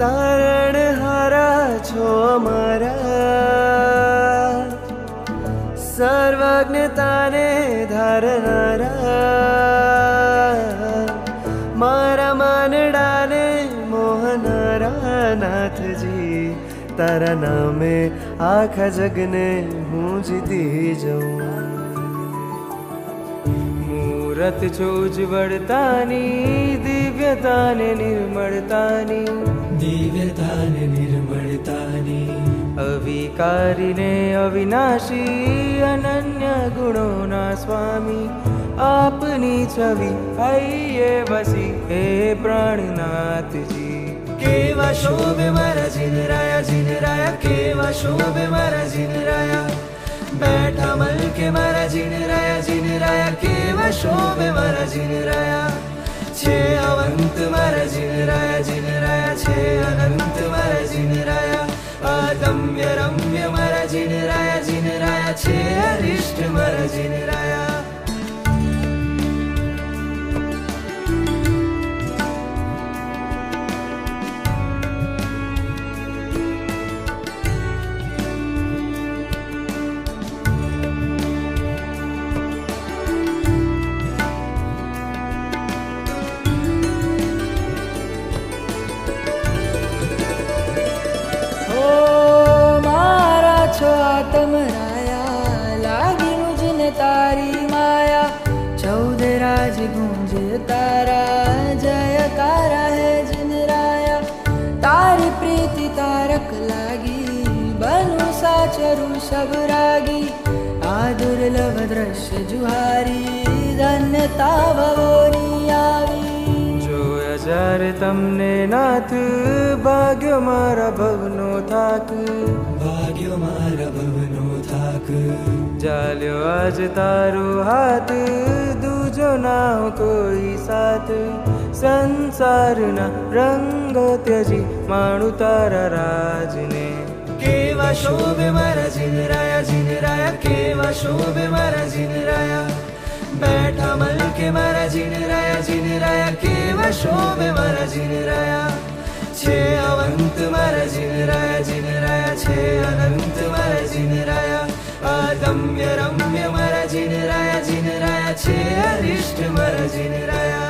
તારણ હારા છો અમારા સર્વજ્ઞતાને ધારનારા મારા માનડાને મોહનારા નાથજી તારા નામે આખા જગને હું જીતી જાઉં रतचो उज्ज्वलतानि दिव्यतानि निर्मलता दिव्यतानि निर्मलतानि अविकारिणे अविनाशी अनन्य गुणोना स्वामी। आपनी छवि आइए बसी हे प्राणनाथ जी। केवा शोभे मरा जिनराया जिनराया केवा शोभे मरा जिनराया बैठा मल के मरा जिनराया जिनराया केवा शोभे मारा जिन राया, छे अवंत मारा जिन राया जिन राया, छे अनंत मारा जिन राया आदम्य रम्य मारा जिन राया जिन राया, छे अरिष्ट मारा जिन राया। बनाया लागी मुझने तारी माया। चौदह राज गूंजे तारा। जयकारा है जिन राया। तारी प्रीति तारक लागी। बनु साचरु सब रागी। आदुर्लभ दृश्य जुहारी। धन्यता भवो। તમને નાથ ભાગ્ય મારા ભવનો થાક ભાગ્યો મારા ભવનો થાક ચાલ્યો આજ તારો હાથ દૂજો ના કોઈ સાથ સંસારના રંગો ત્યજી માણું તારા રાજને કેવા શોભે મારા જીનરાયા જીનરાયા કેવા શોભે મારા જીનરાયા બેઠા મલકે મારા જીનરાયા જીનરાયા અવંતમાં શોભે મારા જીન રાયા છે અવંત મારા જીન રાયા જીન રાયા છે અનંત મારા જીન રાયા અદમ્ય રમ્ય મારા જીન રાયા જીન રાયા છે અરિષ્ટ મારા જીન રાયા